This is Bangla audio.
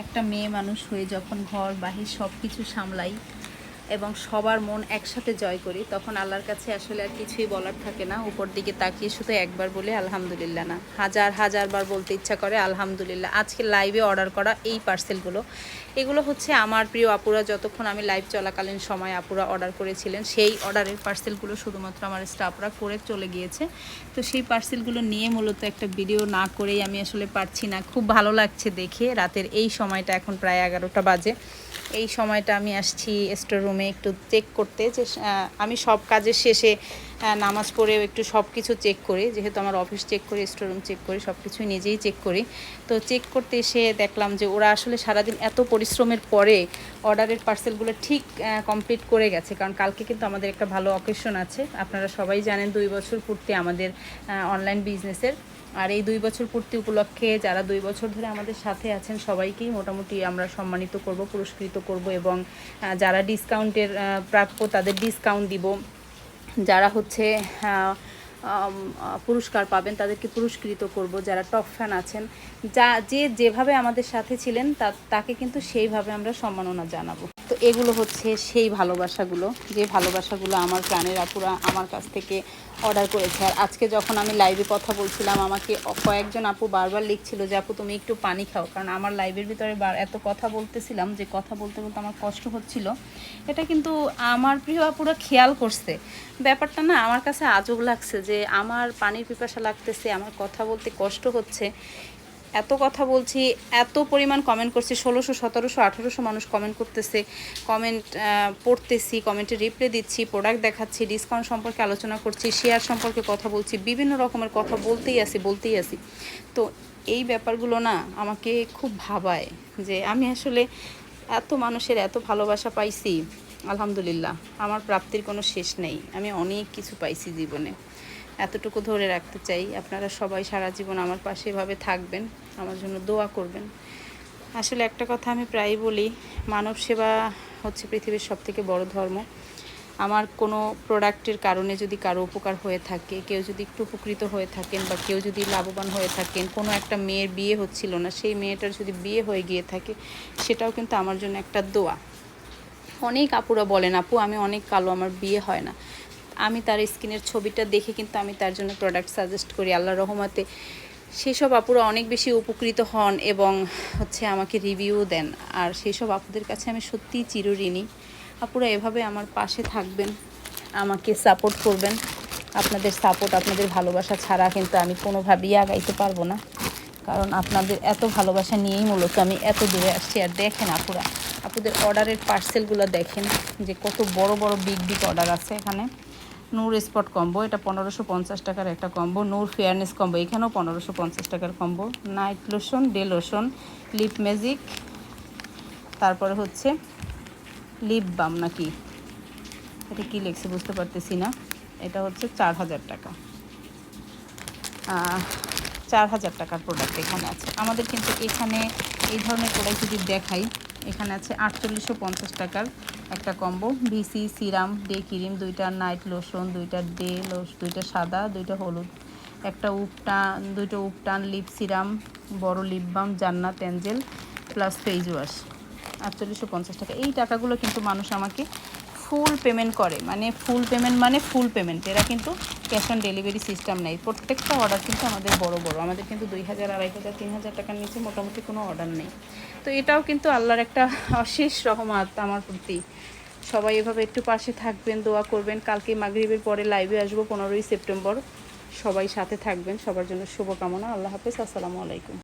একটা মেয়ে মানুষ হয়ে যখন ঘর বাহির সব কিছু সামলাই এবং সবার মন একসাথে জয় করি, তখন আল্লাহর কাছে আসলে আর কিছুই বলার থাকে না। উপর দিকে তাকিয়ে শুধু একবার বলে, আলহামদুলিল্লাহ না। হাজার হাজার বার বলতে ইচ্ছা করে, আলহামদুলিল্লাহ আজকে লাইভে অর্ডার করা এই পার্সেলগুলো এগুলো হচ্ছে আমার প্রিয় আপুরা, যতক্ষণ আমি লাইভ চলাকালীন সময় আপুরা অর্ডার করেছিলেন, সেই অর্ডারের পার্সেলগুলো শুধুমাত্র আমার স্টাফরা করে চলে গিয়েছে। তো সেই পার্সেলগুলো নিয়ে মূলত একটা ভিডিও না করেই আমি আসলে পারছি না। খুব ভালো লাগছে দেখে। রাতের এই সময়টা এখন প্রায় এগারোটা বাজে। এই সময়টা আমি আসছি স্টোর রুমে একটু চেক করতে যে আমি সব কাজের শেষে নামাজ পড়েও একটু সব কিছু চেক করি। যেহেতু আমার অফিস চেক করি স্টোর রুম চেক করি, সব কিছুই নিজেই চেক করি। তো চেক করতে এসে দেখলাম যে, ওরা আসলে সারাদিন এত পরিশ্রমের পরে অর্ডারের পার্সেলগুলো ঠিক কমপ্লিট করে গেছে। কারণ কালকে কিন্তু আমাদের একটা ভালো অকেশন আছে। আপনারা সবাই জানেন দুই বছর পূর্তি আমাদের অনলাইন বিজনেসের আর এই দুই বছর পূর্তি উপলক্ষে যারা দুই বছর ধরে আমাদের সাথে আছেন, সবাইকেই মোটামুটি আমরা সম্মানিত করব, পুরস্কৃত করব এবং যারা ডিসকাউন্টের প্রাপ্য তাদের ডিসকাউন্ট দিব। যারা হচ্ছে পুরস্কার পাবেন তাদেরকে পুরস্কৃত করব। যারা টপ ফ্যান আছেন, যা, যে যেভাবে আমাদের সাথে ছিলেন তাকে কিন্তু সেইভাবে আমরা সম্মাননা জানাব। তো এগুলো হচ্ছে সেই ভালোবাসাগুলো, যে ভালোবাসাগুলো আমার প্রাণের আপুরা আমার কাছ থেকে অর্ডার করেছে। আর আজকে যখন আমি লাইভে কথা বলছিলাম, আমাকে কয়েকজন আপু বারবার লিখছিল যে, আপু, তুমি একটু পানি খাও। কারণ আমার লাইভের ভিতরে এত কথা বলতেছিলাম যে, কথা বলতে বলতে আমার কষ্ট হচ্ছিল। এটা কিন্তু আমার প্রিয় আপুরা খেয়াল করছে। ব্যাপারটা না, আমার কাছে আজব লাগছে যে, আমার পানির পিপাসা লাগতেছে, আমার কথা বলতে কষ্ট হচ্ছে। এত কথা বলছি, এত পরিমাণ কমেন্ট করছি, ষোলোশো, সতেরোশো, আঠেরোশো মানুষ কমেন্ট করতেছে কমেন্ট পড়তেছি কমেন্টে রিপ্লে দিচ্ছি প্রোডাক্ট দেখাচ্ছি ডিসকাউন্ট সম্পর্কে আলোচনা করছি শেয়ার সম্পর্কে কথা বলছি, বিভিন্ন রকমের কথা বলতেই আসি বলতেই আসি তো এই ব্যাপারগুলো না আমাকে খুব ভাবায় যে আমি আসলে এত মানুষের এত ভালোবাসা পাইছি, আলহামদুলিল্লাহ, আমার প্রাপ্তির কোনো শেষ নেই, আমি অনেক কিছু পাইছি জীবনে। এতটুকু ধরে রাখতে চাই। আপনারা সবাই সারা জীবন আমার পাশে এভাবে থাকবেন, আমার জন্য দোয়া করবেন। আসলে একটা কথা আমি প্রায়ই বলি, মানব সেবা হচ্ছে পৃথিবীর সবথেকে বড় ধর্ম। আমার কোনো প্রোডাক্টের কারণে যদি কারও উপকার হয়ে থাকে, কেউ যদি একটু উপকৃত হয়ে থাকেন বা কেউ যদি লাভবান হয়ে থাকেন, কোনো একটা মেয়ের বিয়ে হচ্ছিল না, সেই মেয়েটার যদি বিয়ে হয়ে গিয়ে থাকে, সেটাও কিন্তু আমার জন্য একটা দোয়া। অনেক আপুরা বলেন, আপু, আমি অনেক কালো, আমার বিয়ে হয় না। আমি তার স্কিনের ছবিটা দেখে কিন্তু আমি তার জন্য প্রোডাক্ট সাজেস্ট করি আল্লাহ রহমতে। সেসব আপুরা অনেক বেশি উপকৃত হন এবং হচ্ছে আমাকে রিভিউ দেন। আর সেসব আপুদের কাছে আমি সত্যিই চিরঋণী। আপুরা এভাবে আমার পাশে থাকবেন, আমাকে সাপোর্ট করবেন। আপনাদের সাপোর্ট আপনাদের ভালোবাসা ছাড়া কিন্তু আমি কোনোভাবেই আগাইতে পারব না। কারণ আপনাদের এত ভালোবাসা নিয়েই মূলত আমি এত দূরে আসছি। আর দেখেন আপুরা, আপুদের অর্ডারের পার্সেলগুলো দেখেন, যে কত বড় বড় বিগ বিগ অর্ডার আছে এখানে। নূর স্পট কম্বো, এটা পনেরোশো পঞ্চাশ টাকার একটা কম্বো, নূর ফেয়ারনেস কম্বো, এখানেও পনেরোশো পঞ্চাশ টাকার combo. Night lotion, day lotion, lip magic, তারপরে হচ্ছে লিপ বাম নাকি? এটা কী লেখছে বুঝতে পারতেছি না। এটা হচ্ছে চার হাজার টাকা। চার হাজার টাকার প্রোডাক্ট এখানে আছে। আমাদের কিন্তু এখানে এই ধরনের প্রোডাক্ট যদি দেখাই, এখানে আছে আটচল্লিশশো পঞ্চাশ টাকার একটা combo. VC serum day cream, দুইটা নাইট লোশন, দুইটা ডে লোশ দুইটা সাদা, দুইটা হলুদ। একটা উপটান দুইটা উপটান লিপ সিরাম, বড় lip balm, Jannat Angel plus face wash. আটচল্লিশশো পঞ্চাশ টাকা। এই টাকাগুলো কিন্তু মানুষ আমাকে ফুল পেমেন্ট করে মানে ফুল পেমেন্ট মানে ফুল পেমেন্ট এরা কিন্তু ক্যাশ অন ডেলিভারি সিস্টেম নেই প্রত্যেকটা অর্ডার কিন্তু আমাদের বড় বড়, আমাদের কিন্তু দুই হাজার, আড়াই হাজার, তিন হাজার টাকার নিচে মোটামুটি কোনো অর্ডার নেই। তো এটাও কিন্তু আল্লাহর একটা অশেষ রহমত আমার প্রতি। সবাই এভাবে একটু পাশে থাকবেন, দোয়া করবেন। কালকে মাগরিবের পরে লাইভে আসব, পনেরোই সেপ্টেম্বর। সবাই সাথে থাকবেন। সবার জন্য শুভকামনা। আল্লাহ হাফেজ। আসসালামু আলাইকুম।